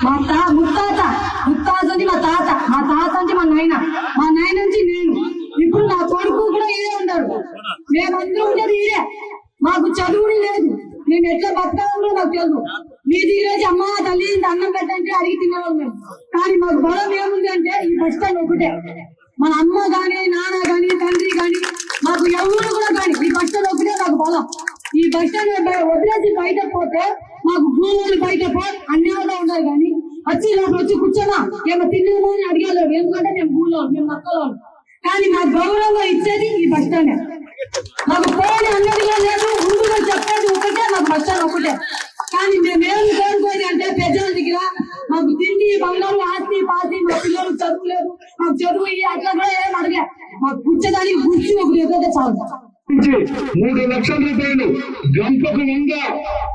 మా తా ముత్తాత ముత్తాత నుంచి మా తాత మా తాత నుంచి మా నాయన. మా నాయన నుంచి నేను. ఇప్పుడు నా కొడుకు కూడా ఇదే ఉన్నారు. మేమందరూ ఉండేది ఇదే. మాకు చదువు లేదు. మేము ఎట్లా బతకాలో నాకు తెలుసు మీది ఈరోజు అమ్మ తల్లి అన్నం పెట్టంటే అడిగి తినేవాళ్ళం కానీ మాకు బలం ఏముంది అంటే ఈ బస్ స్టాండ్ ఒకటే. మా అమ్మ గాని నాన్న గాని తండ్రి గాని మాకు ఎవరు కూడా కానీ ఈ బస్ స్టాండ్ ఒకటే నాకు బలం. ఈ బస్ స్టాండ్ వదిలేసి బయటకు పోతే మాకు భూములు బయట అన్యాయంగా ఉన్నాయి కానీ వచ్చి నాకు వచ్చి కూర్చోమా ఏమో తిన్నామో అని అడిగలేదు ఎందుకంటే మేము భూలో మేము మక్కలో. కానీ మాకు గౌరవంగా ఇచ్చేది ఈ బస్ స్టాండ్. మాకు పోని అన్నదిగా లేదు. ముందుగా చెప్పేది ఒకటే మాకు బస్ స్టాండ్ ఒకటే. కానీ మేమేం కోరుకోదు అంటే ప్రజల దగ్గర మాకు తిండి బంగారు ఆస్తి పాస్తి మా పిల్లలు చదువు లేదు మాకు చదువు అట్లా కూడా ఏం అడిగా మాకు కూర్చోదానికి గుర్చి ఒకటి ఎదుగుతే చాలు. మూడు లక్షల రూపాయలు గంపకు వంద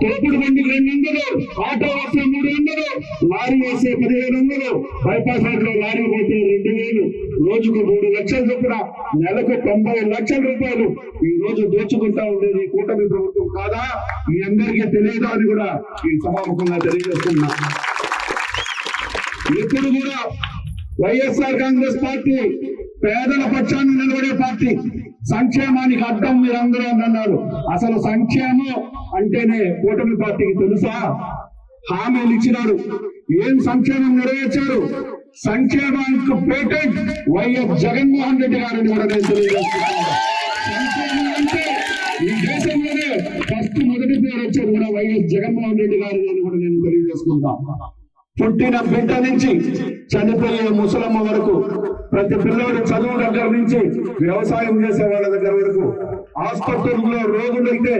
తోపుడు బండికి రెండు వందలు ఆటో వస్తే మూడు వందలు లారీ వేస్తే పదిహేను వందలు బైపాస్ రోడ్లో లారీ పోతే రెండు వేలు రోజుకు మూడు లక్షల చొప్పున నెలకు తొంభై లక్షల రూపాయలు. ఈ రోజు దోచుకుంటా ఉండేది ఈ కూటమి ప్రభుత్వం కాదా? మీ అందరికీ తెలియదా అని కూడా ఈ సభాముఖంగా తెలియజేస్తున్నా. ఎప్పుడు కూడా వైఎస్ఆర్ కాంగ్రెస్ పార్టీ పేదల పక్షాన్ని నిలబడి పార్టీ సంక్షేమానికి అడ్డం మీరందరూ అన్నారు. అసలు సంక్షేమం అంటేనే కూటమి పార్టీకి తెలుసా? హామీలు ఇచ్చినారు. ఏం సంక్షేమం నెరవేర్చారు? సంక్షేమానికి పేటెంట్ వైఎస్ జగన్మోహన్ రెడ్డి గారిని కూడా నేను తెలియజేస్తున్నాను. సంక్షేమం అంటే ఈ దేశంలోనే ఫస్ట్ మొదటి పేరు వచ్చేది కూడా వైఎస్ జగన్మోహన్ రెడ్డి గారు కూడా నేను తెలియజేసుకుంటాను పుట్టిన బిడ్డ నుంచి చనిపోయే ముసలమ్మ వరకు ప్రతి పిల్లవాడి చదువు దగ్గర నుంచి వ్యవసాయం చేసే వాళ్ళ దగ్గర వరకు ఆసుపత్రుల్లో రోగులైతే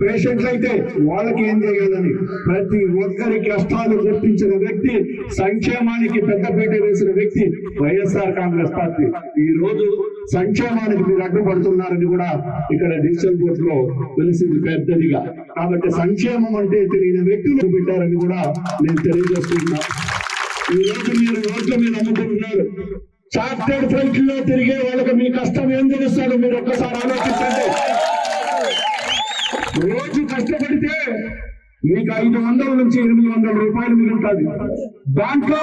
పేషెంట్లు అయితే వాళ్ళకి ఏం చేయాలని? ప్రతి ఒక్కరి కష్టాలు గుర్తించిన వ్యక్తి సంక్షేమానికి పెద్దపీట వేసిన వ్యక్తి వైఎస్ఆర్ కాంగ్రెస్ పార్టీ. ఈ రోజు సంక్షేమానికి మీరు అడ్డుపడుతున్నారని కూడా ఇక్కడ డిజిటల్ బోర్డ్లో తెలిసింది పెద్దదిగా. కాబట్టి సంక్షేమం అంటే తెలియని వ్యక్తులు పెట్టారని కూడా నేను తెలియజేస్తున్నా ఈ రోజు మీరు రోడ్ల మీద అమ్ముకుంటున్నారు చార్టెడ్ ఫ్లైట్లో తిరిగే వాళ్ళకి మీ కష్టం ఏం తెలుస్తాడు? మీరు ఒక్కసారి ఆలోచించండి. రోజు కష్టపడితే మీకు ఐదు వందల నుంచి ఎనిమిది వందల రూపాయలు మిగులుతుంది దాంట్లో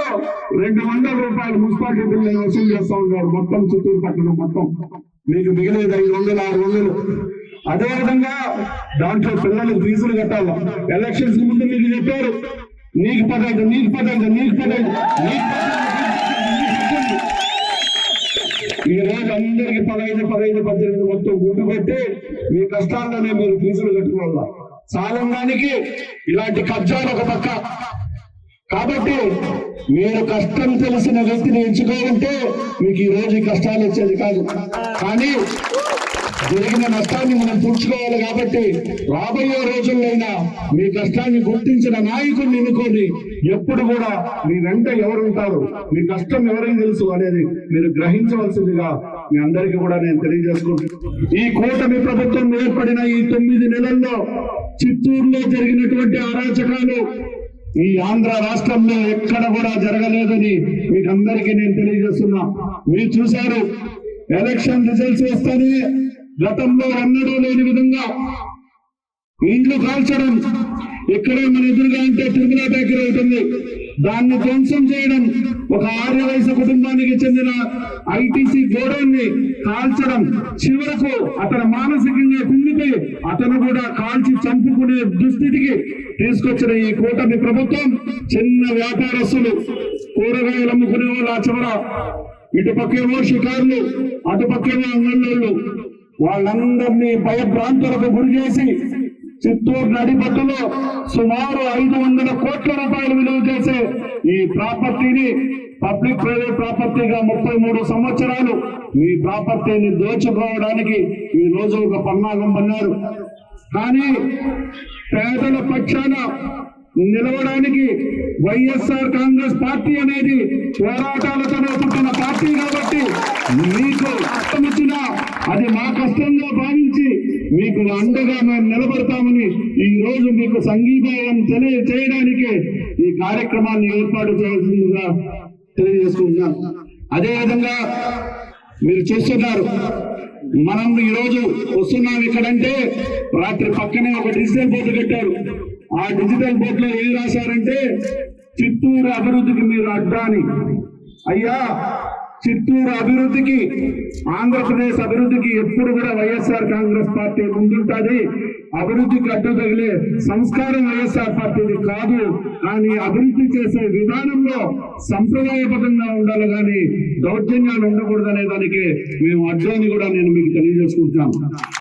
రెండు వందల రూపాయలు మున్సిపాలిటీ బిల్లు వసూలు చేస్తా ఉన్నారు. మొత్తం చుట్టూరు పక్కన మొత్తం. మీకు మిగిలేదు ఐదు వందలు ఆరు వందలు. అదే విధంగా దాంట్లో పిల్లలకు ఫీజులు కట్టాలి? ఎలక్షన్స్ ముందు మీకు చెప్పారు. నీకు పదైదు నీకు పదైదు నీకు పదైదు నీకు పదైదు ఈ రోజు అందరికి పదహైదు పదహైదు పద్దెనిమిది మొత్తం గుడ్డు పెట్టి మీ కష్టాల్లోనే మీరు ఫీజులు కట్టుకోవాలా సాలంగానికి ఇలాంటి కబ్జాలు ఒక పక్క. కాబట్టి మీరు కష్టం తెలిసిన వ్యక్తిని ఎంచుకోవాలంటే మీకు ఈ రోజు కష్టాలు వచ్చేది కాదు. కానీ జరిగిన నష్టాన్ని మనం పూడ్చుకోవాలి కాబట్టి రాబోయే రోజుల్లోనైనా మీ కష్టాన్ని గుర్తించిన నాయకుడిని ఎన్నుకోండి ఎప్పుడు కూడా మీ వెంట ఎవరు ఉంటారు మీ కష్టం ఎవరికి తెలుసు అనేది మీరు గ్రహించవలసిందిగా మీ అందరికీ కూడా నేను తెలియజేసుకుంటున్నాను. ఈ కూటమి ప్రభుత్వం ఏర్పడిన ఈ తొమ్మిది నెలల్లో చిత్తూరులో జరిగినటువంటి అరాచకాలు ఈ ఆంధ్ర రాష్ట్రంలో ఎక్కడ కూడా జరగలేదని మీకు అందరికీ నేను తెలియజేస్తున్నా. మీరు చూశారు ఎలక్షన్ రిజల్ట్స్ వస్తేనే గతంలో ఎన్నడూ లేని విధంగా ఇండ్లు కాల్చడం ఇక్కడే మన ఎదురుగా ఉంటే తిరుమల బేకరీ అవుతుంది. దాన్ని ధ్వంసం చేయడం ఒక ఆర్య వయసు కుటుంబానికి చెందిన ఐటీసీ గోడౌన్ని కాల్చడం చివరకు అతను మానసికంగా కుంగిపోయి అతను కూడా కాల్చి చంపుకునే దుస్థితికి తీసుకొచ్చిన ఈ కూటమి ప్రభుత్వం చిన్న వ్యాపారస్తులు కూరగాయలు అమ్ముకునే వాళ్ళు ఆ చివర. ఇటు పక్కేమో షికారులు అటుపక్కేమో అంగళ్ళు వాళ్ళందరినీ భయభ్రాంతులకు గురి చేసి చిత్తూరు నడిపట్టులో సుమారు ఐదు వందల కోట్ల రూపాయలు విలువ చేసే ఈ ప్రాపర్టీని పబ్లిక్ ప్రైవేట్ ప్రాపర్టీగా ముప్పై మూడు సంవత్సరాలు ఈ ప్రాపర్టీని దోచుకోవడానికి ఈ రోజు ఒక పన్నాగం పన్నారు. కానీ పేదల పక్షాన నిలవడానికి వైఎస్ఆర్ కాంగ్రెస్ పార్టీ అనేది పోరాటాలతోనే పుట్టిన పార్టీ కాబట్టి మీకు కష్టం వచ్చినా అది మా కష్టంగా భావించి మీకు అండగా మేము నిలబడతామని ఈ రోజు మీకు సంగీతం తెలియచేయడానికి ఈ కార్యక్రమాన్ని ఏర్పాటు చేయాల్సిందిగా తెలియజేసుకుంటున్నాను. అదేవిధంగా మీరు చూస్తున్నారు మనం ఈరోజు వస్తున్నాం ఇక్కడంటే రాత్రి పక్కనే ఒక డిజిటల్ బోర్డు కట్టారు. ఆ డిజిటల్ బోర్డు లో ఏం రాశారంటే చిత్తూరు అభివృద్ధికి మీరు అడ్డాని. అయ్యా చిత్తూరు అభివృద్ధికి ఆంధ్రప్రదేశ్ అభివృద్ధికి ఎప్పుడు కూడా వైఎస్ఆర్ కాంగ్రెస్ పార్టీ ముందుంటది. అభివృద్ధికి అడ్డు తగిలే సంస్కారం వైఎస్ఆర్ పార్టీది కాదు. కానీ అభివృద్ధి చేసే విధానంలో సంప్రదాయబద్ధంగా ఉండాలి కానీ దౌర్జన్యాలు ఉండకూడదనే దానికి మేము అడ్డాన్ని కూడా నేను మీకు తెలియజేసుకుంటాను